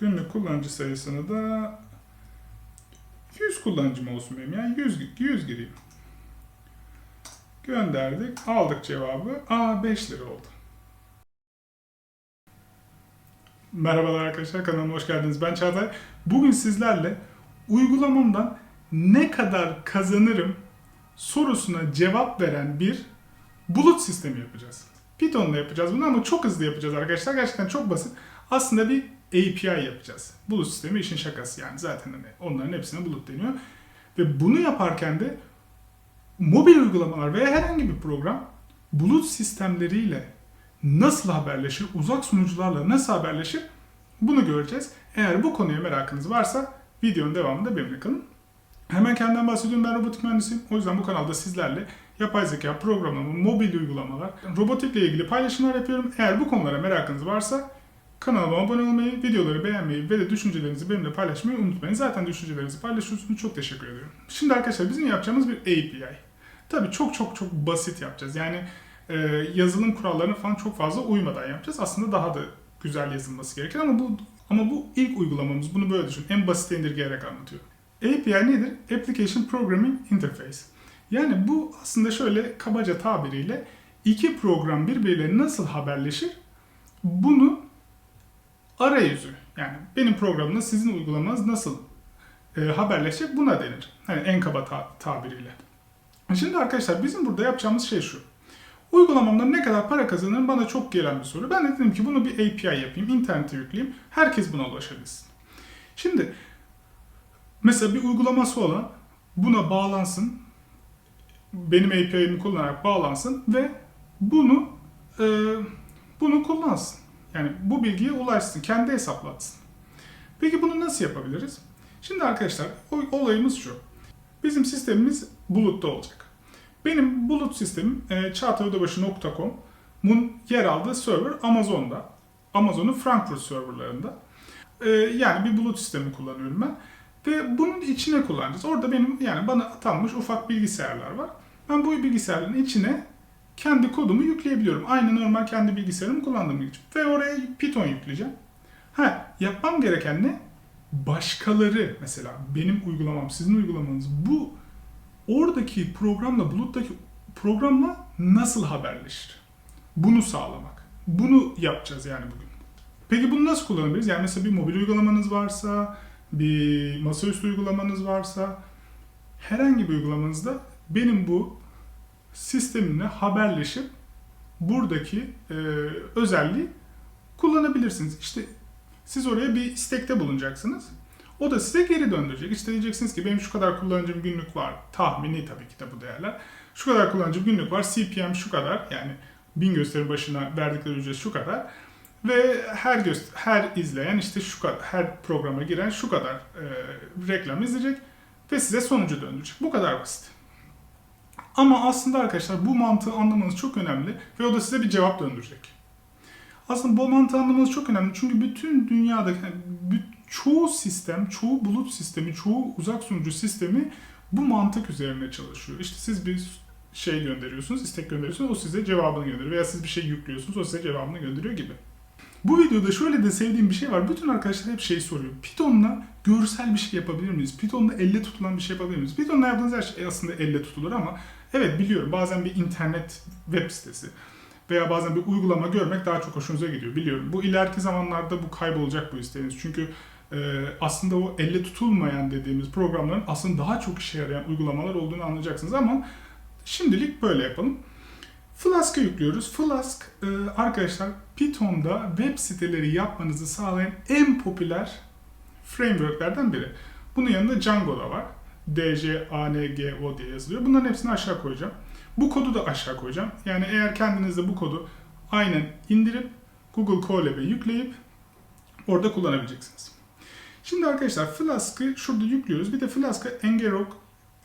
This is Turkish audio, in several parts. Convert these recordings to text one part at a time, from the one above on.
Günlük kullanıcı sayısını da 100 kullanıcım olsun benim. Yani 100, 100 gireyim. Gönderdik. Aldık cevabı. Aa 5 lira oldu. Merhabalar arkadaşlar kanalıma hoş geldiniz. Ben Çağatay. Bugün sizlerle uygulamamdan ne kadar kazanırım sorusuna cevap veren bir bulut sistemi yapacağız. Python'la yapacağız bunu ama çok hızlı yapacağız arkadaşlar. Gerçekten çok basit. Aslında bir API yapacağız. Bulut sistemi işin şakası yani. Zaten hani onların hepsine bulut deniyor. Ve bunu yaparken de mobil uygulamalar veya herhangi bir program bulut sistemleriyle nasıl haberleşir, uzak sunucularla nasıl haberleşir bunu göreceğiz. Eğer bu konuya merakınız varsa videonun devamında benimle kalın. Hemen kendimden bahsediyorum. Ben robotik mühendisiyim. O yüzden bu kanalda sizlerle yapay zeka programlama, mobil uygulamalar, robotikle ilgili paylaşımlar yapıyorum. Eğer bu konulara merakınız varsa kanalıma abone olmayı, videoları beğenmeyi ve de düşüncelerinizi benimle paylaşmayı unutmayın. Zaten düşüncelerinizi paylaşıyorsunuz. Çok teşekkür ediyorum. Şimdi arkadaşlar bizim yapacağımız bir API. Tabii çok çok çok basit yapacağız. Yani e, yazılım kurallarına falan çok fazla uymadan yapacağız. Aslında daha da güzel yazılması gerekir ama bu ama bu ilk uygulamamız. Bunu böyle düşün. En basite indirgeyerek anlatıyorum. API nedir? Application Programming Interface. Yani bu aslında şöyle kabaca tabiriyle iki program birbiriyle nasıl haberleşir? Bunu arayüzü yani benim programımla sizin uygulamanız nasıl e, haberleşecek buna denir. Hani en kaba ta- tabiriyle. Şimdi arkadaşlar bizim burada yapacağımız şey şu. Uygulamamdan ne kadar para kazanırım bana çok gelen bir soru. Ben de dedim ki bunu bir API yapayım, internete yükleyeyim. Herkes buna ulaşabilsin. Şimdi mesela bir uygulaması olan buna bağlansın. Benim API'mi kullanarak bağlansın ve bunu e, bunu kullansın. Yani bu bilgiye ulaşsın, kendi hesaplatsın. Peki bunu nasıl yapabiliriz? Şimdi arkadaşlar olayımız şu. Bizim sistemimiz bulutta olacak. Benim bulut sistemim e, çağatayödebaşı.com'un yer aldığı server Amazon'da. Amazon'un Frankfurt serverlarında. E, yani bir bulut sistemi kullanıyorum ben. Ve bunun içine kullanacağız. Orada benim yani bana atanmış ufak bilgisayarlar var. Ben bu bilgisayarların içine kendi kodumu yükleyebiliyorum. Aynı normal kendi bilgisayarımı kullandığım gibi. Ve oraya Python yükleyeceğim. Ha, yapmam gereken ne? Başkaları mesela benim uygulamam, sizin uygulamanız bu oradaki programla, buluttaki programla nasıl haberleşir? Bunu sağlamak. Bunu yapacağız yani bugün. Peki bunu nasıl kullanabiliriz? Yani mesela bir mobil uygulamanız varsa, bir masaüstü uygulamanız varsa, herhangi bir uygulamanızda benim bu sistemine haberleşip buradaki e, özelliği kullanabilirsiniz. İşte siz oraya bir istekte bulunacaksınız. O da size geri döndürecek. İşte diyeceksiniz ki benim şu kadar kullanıcım günlük var. Tahmini tabii ki de bu değerler. Şu kadar kullanıcım günlük var. CPM şu kadar. Yani bin gösteri başına verdikleri ücret şu kadar. Ve her göster her izleyen işte şu kadar, her programa giren şu kadar e, reklam izleyecek ve size sonucu döndürecek. Bu kadar basit. Ama aslında arkadaşlar bu mantığı anlamanız çok önemli ve o da size bir cevap döndürecek. Aslında bu mantığı anlamanız çok önemli çünkü bütün dünyadaki yani çoğu sistem, çoğu bulut sistemi, çoğu uzak sunucu sistemi bu mantık üzerine çalışıyor. İşte siz bir şey gönderiyorsunuz, istek gönderiyorsunuz, o size cevabını gönderiyor. Veya siz bir şey yüklüyorsunuz, o size cevabını gönderiyor gibi. Bu videoda şöyle de sevdiğim bir şey var. Bütün arkadaşlar hep şey soruyor. Python'la görsel bir şey yapabilir miyiz? Python'la elle tutulan bir şey yapabilir miyiz? Python'la yaptığınız her şey aslında elle tutulur ama evet biliyorum bazen bir internet web sitesi veya bazen bir uygulama görmek daha çok hoşunuza gidiyor. Biliyorum. Bu ileriki zamanlarda bu kaybolacak bu isteğiniz. Çünkü e, aslında o elle tutulmayan dediğimiz programların aslında daha çok işe yarayan uygulamalar olduğunu anlayacaksınız ama şimdilik böyle yapalım. Flask'ı yüklüyoruz. Flask e, arkadaşlar Python'da web siteleri yapmanızı sağlayan en popüler frameworklerden biri. Bunun yanında Django da var. D-J-A-N-G-O diye yazılıyor. Bunların hepsini aşağı koyacağım. Bu kodu da aşağı koyacağım. Yani eğer kendiniz de bu kodu aynen indirip Google Colab'e yükleyip orada kullanabileceksiniz. Şimdi arkadaşlar Flask'ı şurada yüklüyoruz. Bir de Flask'a Ngerok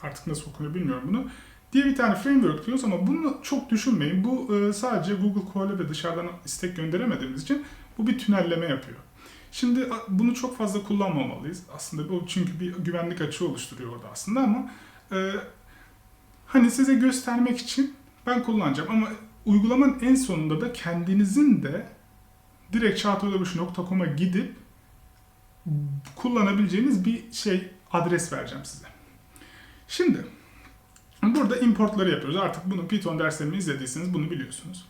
artık nasıl okunuyor bilmiyorum bunu diye bir tane framework diyoruz ama bunu çok düşünmeyin. Bu e, sadece Google Colab'e dışarıdan istek gönderemediğimiz için bu bir tünelleme yapıyor. Şimdi bunu çok fazla kullanmamalıyız. Aslında bu çünkü bir güvenlik açığı oluşturuyor orada aslında ama e, hani size göstermek için ben kullanacağım ama uygulamanın en sonunda da kendinizin de direkt çağatayolabışı.com'a gidip kullanabileceğiniz bir şey adres vereceğim size. Şimdi burada importları yapıyoruz. Artık bunu Python derslerimi izlediyseniz bunu biliyorsunuz.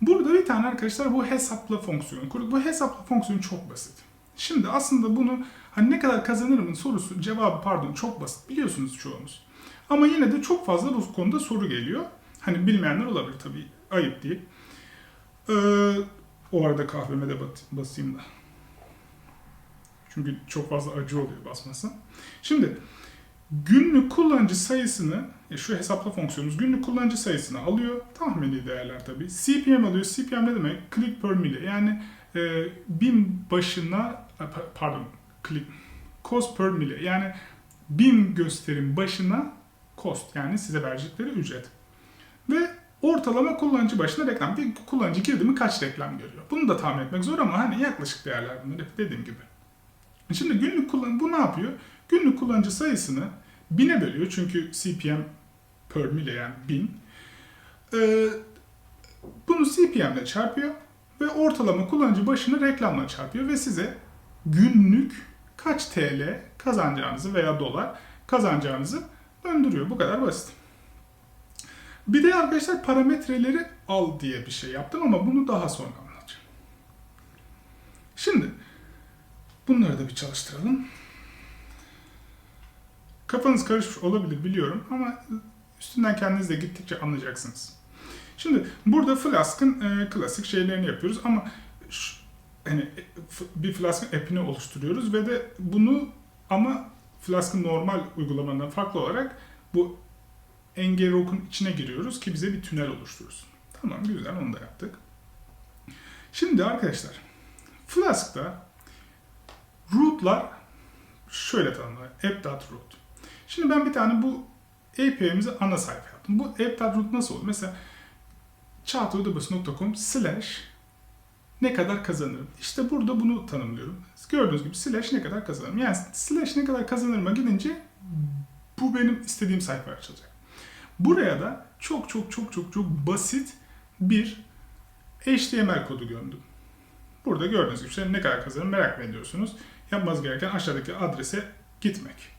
Burada bir tane arkadaşlar bu hesapla fonksiyonu kurduk. Bu hesapla fonksiyonu çok basit. Şimdi aslında bunu hani ne kadar kazanırımın sorusu cevabı pardon çok basit biliyorsunuz çoğunuz. Ama yine de çok fazla bu konuda soru geliyor. Hani bilmeyenler olabilir tabii ayıp değil. Ee, o arada kahveme de basayım da. Çünkü çok fazla acı oluyor basması. Şimdi günlük kullanıcı sayısını, e, şu hesapla fonksiyonumuz günlük kullanıcı sayısını alıyor. Tahmini değerler tabii. CPM alıyor. CPM ne demek? Click per milli. Yani e, bin başına, e, pardon, click, cost per milli. Yani bin gösterim başına cost yani size verecekleri ücret. Ve ortalama kullanıcı başına reklam. Bir kullanıcı girdi mi kaç reklam görüyor? Bunu da tahmin etmek zor ama hani yaklaşık değerler bunlar hep dediğim gibi. Şimdi günlük kullan bu ne yapıyor? Günlük kullanıcı sayısını bine bölüyor çünkü CPM per mile yani bin. Ee, bunu CPM ile çarpıyor ve ortalama kullanıcı başına reklamla çarpıyor ve size günlük kaç TL kazanacağınızı veya dolar kazanacağınızı döndürüyor. Bu kadar basit. Bir de arkadaşlar parametreleri al diye bir şey yaptım ama bunu daha sonra anlatacağım. Şimdi bunları da bir çalıştıralım. Kafanız karışmış olabilir biliyorum ama üstünden kendiniz de gittikçe anlayacaksınız. Şimdi burada Flask'ın e, klasik şeylerini yapıyoruz ama şu, hani bir Flask'ın app'ini oluşturuyoruz ve de bunu ama Flask'ın normal uygulamalarından farklı olarak bu Ngrok'un içine giriyoruz ki bize bir tünel oluşturursun. Tamam güzel onu da yaptık. Şimdi arkadaşlar Flask'ta root'lar şöyle tanımlar. app.root. Şimdi ben bir tane bu API'mizi ana sayfa yaptım. Bu app.root nasıl olur? Mesela çağatayudabası.com slash ne kadar kazanırım. İşte burada bunu tanımlıyorum. Gördüğünüz gibi slash ne kadar kazanırım. Yani slash ne kadar kazanırıma gidince bu benim istediğim sayfa açılacak. Buraya da çok çok çok çok çok basit bir HTML kodu gömdüm. Burada gördüğünüz gibi işte ne kadar kazanırım merak mı ediyorsunuz? Yapmanız gereken aşağıdaki adrese gitmek.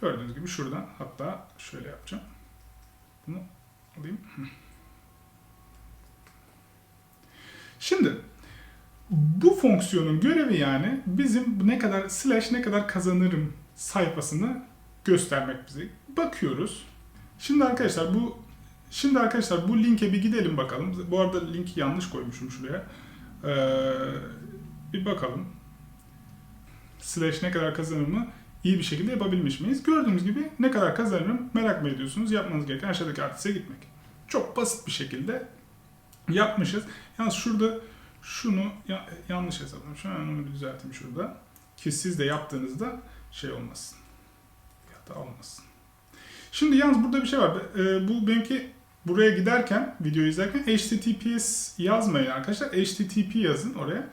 Gördüğünüz gibi şuradan hatta şöyle yapacağım. Bunu alayım. Şimdi bu fonksiyonun görevi yani bizim ne kadar slash ne kadar kazanırım sayfasını göstermek bize. Bakıyoruz. Şimdi arkadaşlar bu şimdi arkadaşlar bu linke bir gidelim bakalım. Bu arada linki yanlış koymuşum şuraya. Ee, bir bakalım. Slash ne kadar kazanırımı iyi bir şekilde yapabilmiş miyiz? Gördüğünüz gibi ne kadar kazanırım merak mı ediyorsunuz? Yapmanız gereken aşağıdaki adrese gitmek. Çok basit bir şekilde yapmışız. Yalnız şurada şunu ya, yanlış hesaplamışım. Hemen onu düzelteyim şurada. Ki siz de yaptığınızda şey olmasın. Hata olmasın. Şimdi yalnız burada bir şey var. E, bu benimki buraya giderken, video izlerken HTTPS yazmayın arkadaşlar. HTTP yazın oraya.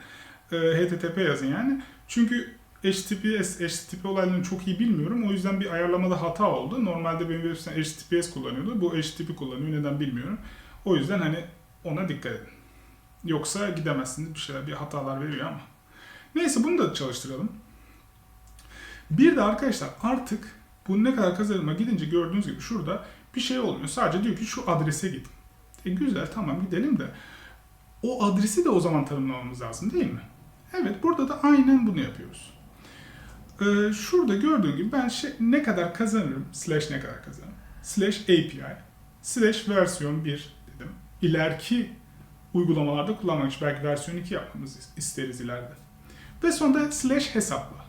E, HTTP yazın yani. Çünkü HTTPS, HTTP olaylarını çok iyi bilmiyorum. O yüzden bir ayarlamada hata oldu. Normalde benim web sitem HTTPS kullanıyordu. Bu HTTP kullanıyor. Neden bilmiyorum. O yüzden hani ona dikkat edin. Yoksa gidemezsiniz bir şeyler, bir hatalar veriyor ama. Neyse bunu da çalıştıralım. Bir de arkadaşlar artık bu ne kadar kazanıma gidince gördüğünüz gibi şurada bir şey olmuyor. Sadece diyor ki şu adrese git. E güzel tamam gidelim de o adresi de o zaman tanımlamamız lazım değil mi? Evet burada da aynen bunu yapıyoruz. Ee, şurada gördüğün gibi ben şey, ne kadar kazanırım slash ne kadar kazanırım slash API slash versiyon 1 dedim. İleriki uygulamalarda kullanmak için belki versiyon 2 yapmamızı isteriz ileride. Ve sonunda slash hesapla.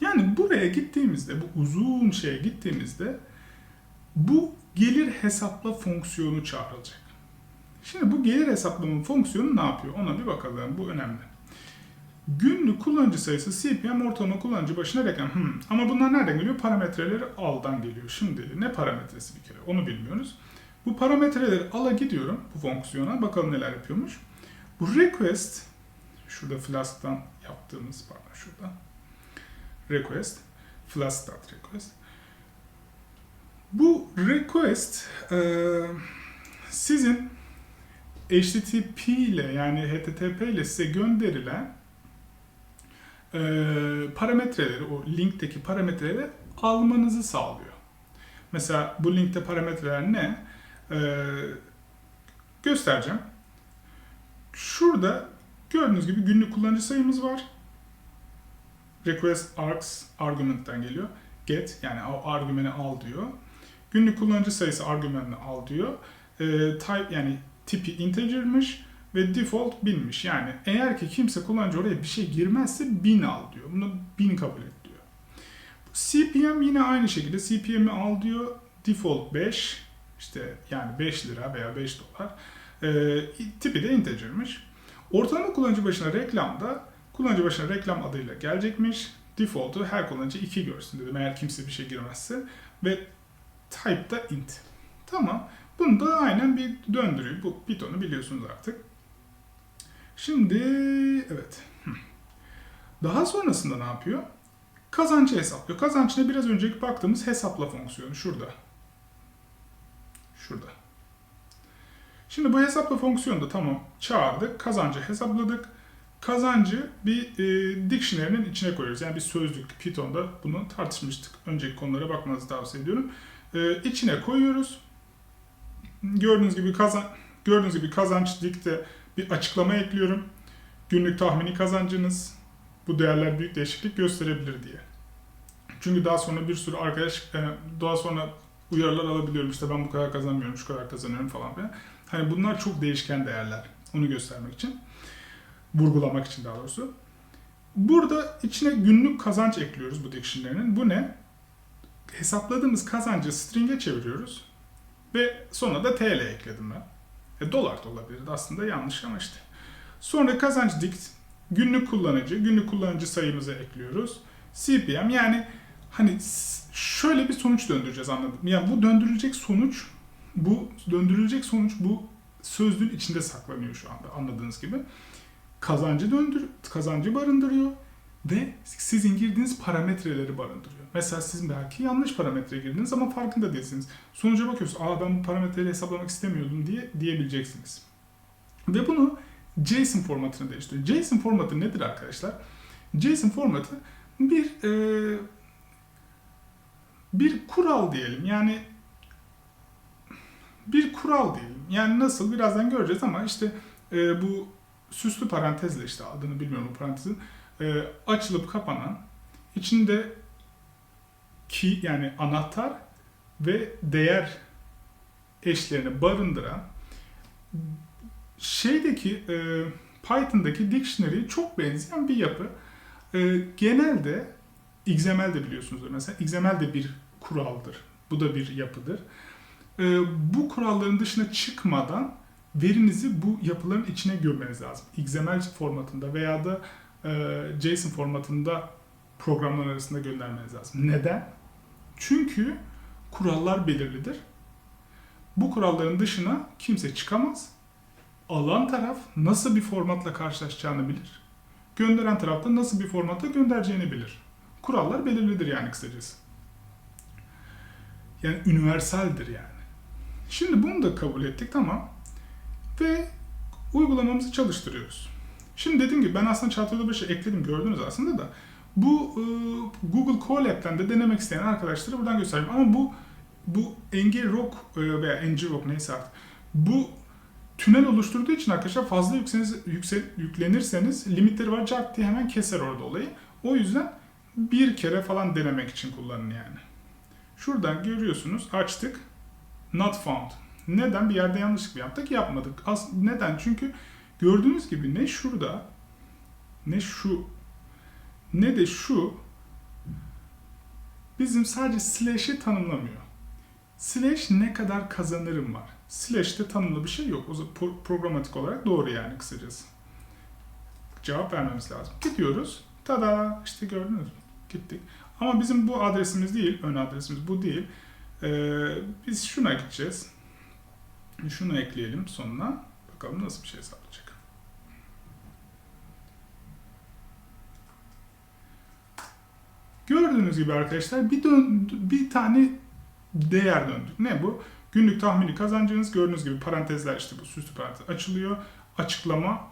Yani buraya gittiğimizde, bu uzun şeye gittiğimizde bu gelir hesapla fonksiyonu çağrılacak. Şimdi bu gelir hesaplama fonksiyonu ne yapıyor? Ona bir bakalım. Bu önemli. Günlük kullanıcı sayısı CPM ortalama kullanıcı başına reklam. Hmm. Ama bunlar nereden geliyor? Parametreleri aldan geliyor. Şimdi ne parametresi bir kere? Onu bilmiyoruz. Bu parametreleri ala gidiyorum bu fonksiyona. Bakalım neler yapıyormuş. Bu request şurada Flask'tan yaptığımız pardon şurada request flask.request bu request e, sizin HTTP ile yani HTTP ile size gönderilen e, parametreleri, o linkteki parametreleri almanızı sağlıyor. Mesela bu linkte parametreler ne? E, göstereceğim. Şurada gördüğünüz gibi günlük kullanıcı sayımız var. Request args argument'tan geliyor. Get yani o argümanı al diyor. Günlük kullanıcı sayısı argümanını al diyor. E, type yani tipi integer'mış ve default 1000'miş. Yani eğer ki kimse kullanıcı oraya bir şey girmezse 1000 al diyor. Bunu 1000 kabul et diyor. CPM yine aynı şekilde CPM'i al diyor. Default 5 işte yani 5 lira veya 5 dolar. E, tipi de integer'mış. Ortalama kullanıcı başına reklamda kullanıcı başına reklam adıyla gelecekmiş. Default'u her kullanıcı 2 görsün dedim eğer kimse bir şey girmezse. Ve type da int. Tamam. Bunu da aynen bir döndürüyor. Bu Python'u biliyorsunuz artık. Şimdi evet. Daha sonrasında ne yapıyor? Kazancı hesaplıyor. Kazançına biraz önceki baktığımız hesapla fonksiyonu şurada. Şurada. Şimdi bu hesapla fonksiyonu da tamam çağırdık. Kazancı hesapladık. Kazancı bir e, dictionary'nin içine koyuyoruz. Yani bir sözlük Python'da bunu tartışmıştık. Önceki konulara bakmanızı tavsiye ediyorum. E, içine koyuyoruz. Gördüğünüz gibi kazan gördüğünüz gibi kazanç dikte bir açıklama ekliyorum. Günlük tahmini kazancınız bu değerler büyük değişiklik gösterebilir diye. Çünkü daha sonra bir sürü arkadaş e, daha sonra uyarılar alabiliyorum. İşte ben bu kadar kazanmıyorum, şu kadar kazanıyorum falan filan. Hani bunlar çok değişken değerler. Onu göstermek için. Vurgulamak için daha doğrusu. Burada içine günlük kazanç ekliyoruz bu dictionary'nin. Bu ne? Hesapladığımız kazancı string'e çeviriyoruz. Ve sonra da TL ekledim ben. E, dolar da olabilirdi aslında yanlış ama işte. Sonra kazanç dict, günlük kullanıcı, günlük kullanıcı sayımızı ekliyoruz. CPM yani hani şöyle bir sonuç döndüreceğiz anladım. Yani bu döndürülecek sonuç, bu döndürülecek sonuç bu sözlüğün içinde saklanıyor şu anda anladığınız gibi. Kazancı döndür, kazancı barındırıyor ve sizin girdiğiniz parametreleri barındırıyor. Mesela siz belki yanlış parametre girdiniz ama farkında değilsiniz. Sonuca bakıyorsunuz, aa ben bu parametreyi hesaplamak istemiyordum diye diyebileceksiniz. Ve bunu JSON formatına değiştiriyor. JSON formatı nedir arkadaşlar? JSON formatı bir e, bir kural diyelim. Yani bir kural diyelim. Yani nasıl birazdan göreceğiz ama işte e, bu süslü parantezle işte adını bilmiyorum bu parantezin e, açılıp kapanan içinde ki yani anahtar ve değer eşlerini barındıran şeydeki e, Python'daki dictionary'ye çok benzeyen bir yapı. E, genelde XML de biliyorsunuzdur. Mesela XML de bir kuraldır. Bu da bir yapıdır. E, bu kuralların dışına çıkmadan verinizi bu yapıların içine gömmeniz lazım. XML formatında veya da e, JSON formatında programlar arasında göndermeniz lazım. Neden? Çünkü kurallar belirlidir. Bu kuralların dışına kimse çıkamaz. Alan taraf nasıl bir formatla karşılaşacağını bilir. Gönderen taraf da nasıl bir formatla göndereceğini bilir. Kurallar belirlidir yani kısacası. Yani universaldir yani. Şimdi bunu da kabul ettik tamam. Ve uygulamamızı çalıştırıyoruz. Şimdi dediğim gibi ben aslında Çağatay Baş'a ekledim gördünüz aslında da. Bu e, Google Colab'den de denemek isteyen arkadaşlara buradan göstereyim. Ama bu bu Engel Rock e, veya Engine Rock neyse artık. Bu tünel oluşturduğu için arkadaşlar fazla yükseniz, yüksel, yüklenirseniz limitleri var. Cart diye hemen keser orada olayı. O yüzden bir kere falan denemek için kullanın yani. Şuradan görüyorsunuz açtık. Not found. Neden? Bir yerde yanlışlık mı yaptık? Yapmadık. As neden? Çünkü gördüğünüz gibi ne şurada ne şu ne de şu bizim sadece slash'i tanımlamıyor. Slash ne kadar kazanırım var. Slash'te tanımlı bir şey yok. O programatik olarak doğru yani kısacası. Cevap vermemiz lazım. Gidiyoruz. Tada! İşte gördünüz mü? Gittik. Ama bizim bu adresimiz değil. Ön adresimiz bu değil. Ee, biz şuna gideceğiz. Şunu ekleyelim sonuna. Bakalım nasıl bir şey sağlayacak. Gördüğünüz gibi arkadaşlar bir, dön, bir tane değer döndük. Ne bu? Günlük tahmini kazancınız gördüğünüz gibi parantezler işte bu süslü parantez açılıyor. Açıklama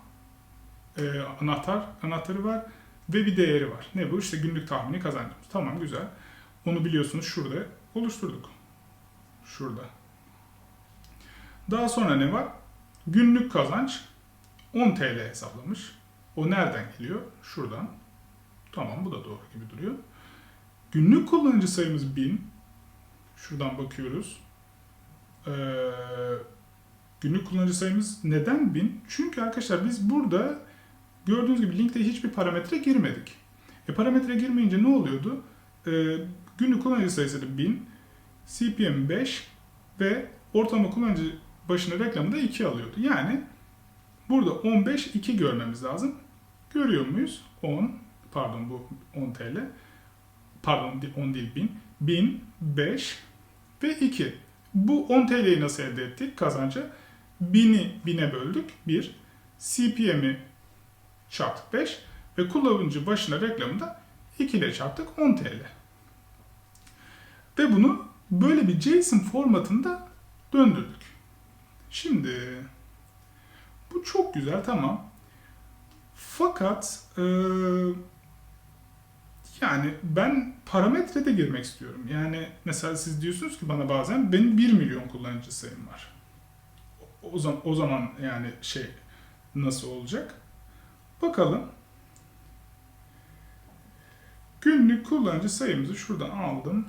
e, anahtar anahtarı var. ve bir değeri var. Ne bu? İşte günlük tahmini kazancımız. Tamam güzel. Onu biliyorsunuz şurada oluşturduk. Şurada. Daha sonra ne var? Günlük kazanç 10 TL hesaplamış. O nereden geliyor? Şuradan. Tamam bu da doğru gibi duruyor. Günlük kullanıcı sayımız 1000. Şuradan bakıyoruz. Ee, günlük kullanıcı sayımız neden 1000? Çünkü arkadaşlar biz burada gördüğünüz gibi linkte hiçbir parametre girmedik. E parametre girmeyince ne oluyordu? Ee, günlük kullanıcı sayısı da 1000, CPM 5 ve ortalama kullanıcı başına reklamı da 2 alıyordu. Yani burada 15 2 görmemiz lazım. Görüyor muyuz? 10 pardon bu 10 TL. Pardon 10 değil 1000. 1000, 5 ve 2. Bu 10 TL'yi nasıl elde ettik kazancı? 1000'i 1000'e böldük 1. CPM'i çarptık 5 ve kullanıcı başına reklamı da 2 ile çarptık 10 TL. Ve bunu böyle bir JSON formatında döndürdük. Şimdi bu çok güzel tamam. Fakat e, yani ben parametre de girmek istiyorum. Yani mesela siz diyorsunuz ki bana bazen benim 1 milyon kullanıcı sayım var. O zaman, o zaman yani şey nasıl olacak? Bakalım. Günlük kullanıcı sayımızı şuradan aldım.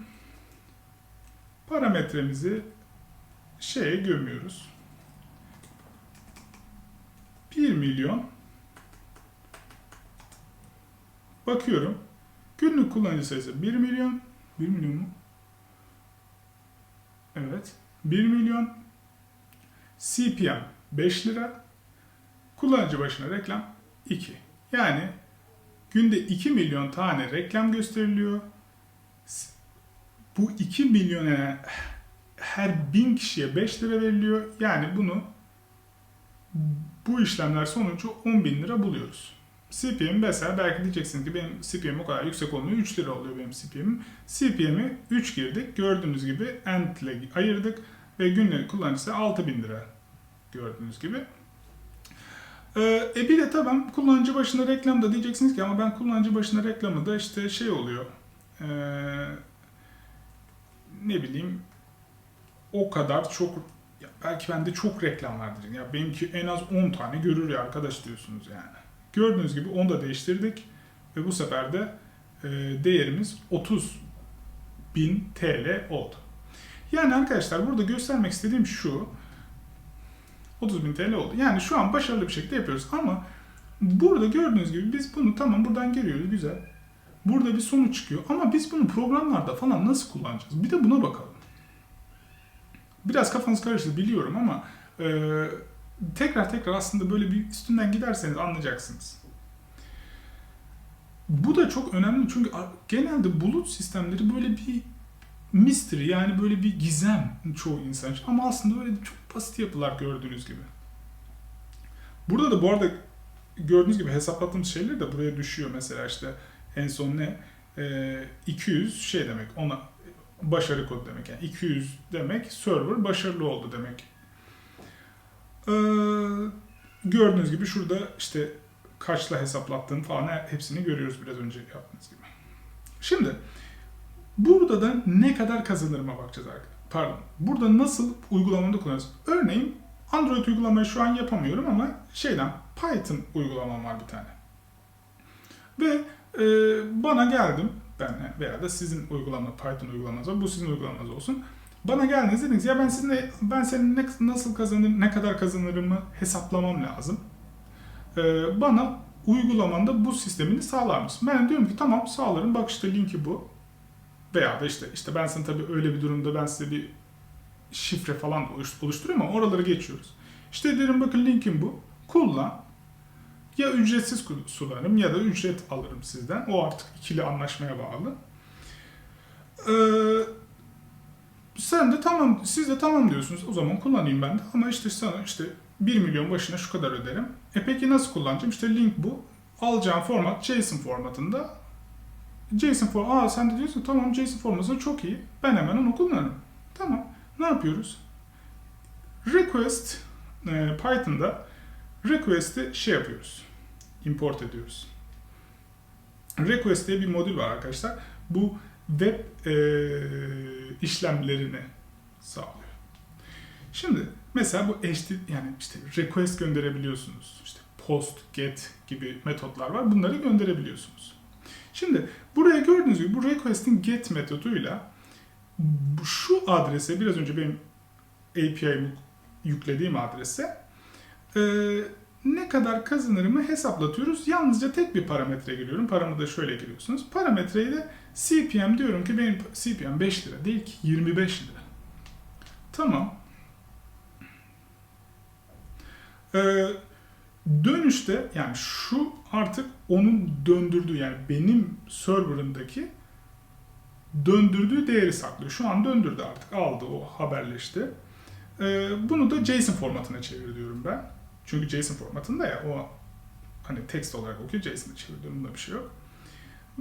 Parametremizi şeye gömüyoruz. 1 milyon bakıyorum. Günlük kullanıcı sayısı 1 milyon. 1 milyon mu? Evet. 1 milyon. CPM 5 lira. Kullanıcı başına reklam 2. Yani günde 2 milyon tane reklam gösteriliyor. Bu 2 milyona her 1000 kişiye 5 lira veriliyor. Yani bunu bu işlemler sonucu 10 bin lira buluyoruz. CPM mesela belki diyeceksiniz ki benim CPM o kadar yüksek olmuyor. 3 lira oluyor benim CPM'im. CPM'i 3 girdik. Gördüğünüz gibi end ile ayırdık. Ve günlük kullanıcısı 6000 lira. Gördüğünüz gibi. Ee, e bir de tabii kullanıcı başına reklamda diyeceksiniz ki ama ben kullanıcı başına reklamı da işte şey oluyor. Ee, ne bileyim o kadar çok ya belki bende çok reklam vardır. Ya benimki en az 10 tane görür ya arkadaş diyorsunuz yani. Gördüğünüz gibi onu da değiştirdik ve bu sefer de e, değerimiz 30 bin TL oldu. Yani arkadaşlar burada göstermek istediğim şu 30 bin TL oldu. Yani şu an başarılı bir şekilde yapıyoruz ama burada gördüğünüz gibi biz bunu tamam buradan geliyoruz güzel. Burada bir sonuç çıkıyor ama biz bunu programlarda falan nasıl kullanacağız? Bir de buna bakalım. Biraz kafanız karıştı biliyorum ama e, tekrar tekrar aslında böyle bir üstünden giderseniz anlayacaksınız. Bu da çok önemli çünkü genelde bulut sistemleri böyle bir mystery yani böyle bir gizem çoğu insan için. Ama aslında öyle çok basit yapılar gördüğünüz gibi. Burada da bu arada gördüğünüz gibi hesaplattığımız şeyler de buraya düşüyor. Mesela işte en son ne? Ee, 200 şey demek ona başarı kodu demek. Yani 200 demek server başarılı oldu demek. Ee, gördüğünüz gibi şurada işte kaçla hesaplattığım falan hepsini görüyoruz biraz önce yaptığınız gibi. Şimdi burada da ne kadar kazanırıma bakacağız arkadaşlar. Pardon. Burada nasıl uygulamamda kullanıyoruz? Örneğin Android uygulamayı şu an yapamıyorum ama şeyden Python uygulamam var bir tane. Ve e, bana geldim ben veya da sizin uygulama Python uygulamanız var. Bu sizin uygulamanız olsun. Bana geldiniz dediniz ya ben sizinle ben senin ne, nasıl kazanır ne kadar kazanırımı hesaplamam lazım. Ee, bana uygulamanda bu sistemini sağlar mısın? Ben diyorum ki tamam sağlarım. Bak işte linki bu. Veya da işte işte ben sana tabii öyle bir durumda ben size bir şifre falan oluşturuyorum ama oraları geçiyoruz. İşte derim bakın linkim bu. Kullan. Ya ücretsiz kullanırım ya da ücret alırım sizden. O artık ikili anlaşmaya bağlı. Ee, sen de tamam, siz de tamam diyorsunuz. O zaman kullanayım ben de. Ama işte sana işte 1 milyon başına şu kadar öderim. E peki nasıl kullanacağım? İşte link bu. Alacağım format JSON formatında. JSON form. Aa sen de diyorsun tamam JSON formatı çok iyi. Ben hemen onu kullanırım. Tamam. Ne yapıyoruz? Request e, Python'da request'i şey yapıyoruz. Import ediyoruz. request diye bir modül var arkadaşlar. Bu web e, işlemlerini sağlıyor. Şimdi mesela bu HT yani işte request gönderebiliyorsunuz. İşte post, get gibi metotlar var. Bunları gönderebiliyorsunuz. Şimdi buraya gördüğünüz gibi bu request'in get metoduyla şu adrese biraz önce benim API'mi yüklediğim adrese e, ne kadar kazanırımı hesaplatıyoruz. Yalnızca tek bir parametre giriyorum. Paramı da şöyle giriyorsunuz. Parametreyi de CPM diyorum ki benim CPM 5 lira değil ki 25 lira. Tamam. Ee, dönüşte yani şu artık onun döndürdüğü yani benim server'ındaki döndürdüğü değeri saklıyor. Şu an döndürdü artık. Aldı o haberleşti. Ee, bunu da JSON formatına çevir diyorum ben. Çünkü JSON formatında ya o hani text olarak okuyor JSON'a çeviriyorum. Bunda bir şey yok.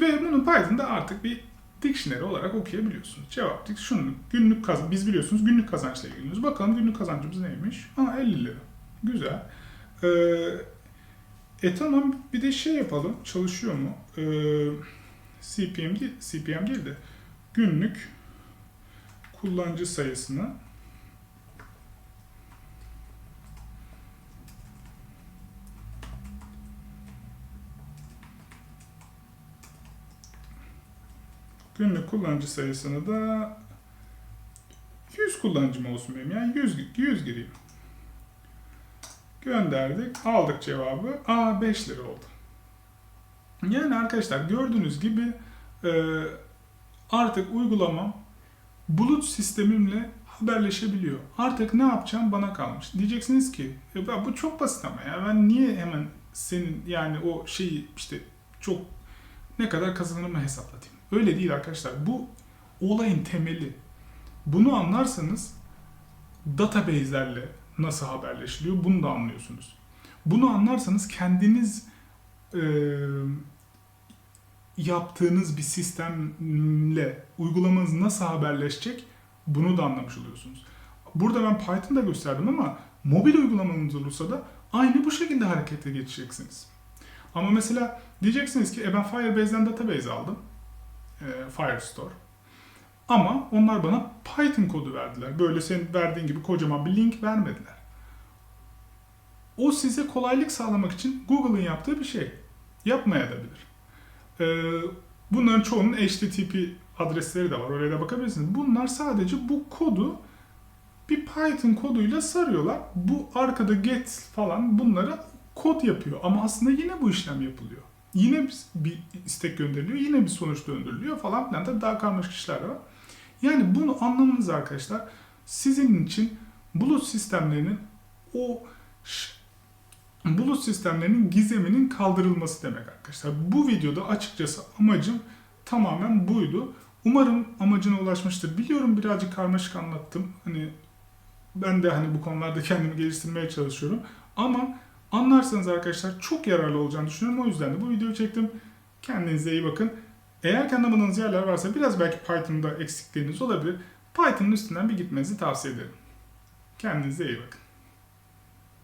Ve bunu Python'da artık bir dictionary olarak okuyabiliyorsunuz. Cevap şunun günlük kazanç. Biz biliyorsunuz günlük kazançla ilgileniyoruz. Bakalım günlük kazancımız neymiş? Aa 50 lira. Güzel. Ee, e tamam bir de şey yapalım. Çalışıyor mu? Ee, CPM değil, CPM değil de günlük kullanıcı sayısını günlük kullanıcı sayısını da 100 kullanıcım olsun benim. Yani 100, 100 gireyim. Gönderdik. Aldık cevabı. Aa 5 lira oldu. Yani arkadaşlar gördüğünüz gibi e, artık uygulamam bulut sistemimle haberleşebiliyor. Artık ne yapacağım bana kalmış. Diyeceksiniz ki "E, bu çok basit ama ya ben niye hemen senin yani o şeyi işte çok ne kadar kazanırımı hesaplatayım. Öyle değil arkadaşlar. Bu olayın temeli. Bunu anlarsanız database'lerle nasıl haberleşiliyor bunu da anlıyorsunuz. Bunu anlarsanız kendiniz e, yaptığınız bir sistemle uygulamanız nasıl haberleşecek bunu da anlamış oluyorsunuz. Burada ben Python'da gösterdim ama mobil uygulamanız olursa da aynı bu şekilde harekete geçeceksiniz. Ama mesela diyeceksiniz ki e ben Firebase'den database aldım. E, Firestore. Ama onlar bana Python kodu verdiler. Böyle senin verdiğin gibi kocaman bir link vermediler. O size kolaylık sağlamak için Google'ın yaptığı bir şey. Yapmayabilir. Ee, bunların çoğunun HTTP adresleri de var. Oraya da bakabilirsiniz. Bunlar sadece bu kodu bir Python koduyla sarıyorlar. Bu arkada get falan bunlara kod yapıyor. Ama aslında yine bu işlem yapılıyor. Yine bir- istek gönderiliyor. Yine bir sonuç döndürülüyor falan filan. Tabii daha karmaşık işler de var. Yani bunu anlamanız arkadaşlar sizin için bulut sistemlerinin o bulut sistemlerinin gizeminin kaldırılması demek arkadaşlar. Bu videoda açıkçası amacım tamamen buydu. Umarım amacına ulaşmıştır. Biliyorum birazcık karmaşık anlattım. Hani ben de hani bu konularda kendimi geliştirmeye çalışıyorum. Ama anlarsanız arkadaşlar çok yararlı olacağını düşünüyorum. O yüzden de bu videoyu çektim. Kendinize iyi bakın. Eğer ki anlamadığınız yerler varsa biraz belki Python'da eksikleriniz olabilir. Python'ın üstünden bir gitmenizi tavsiye ederim. Kendinize iyi bakın.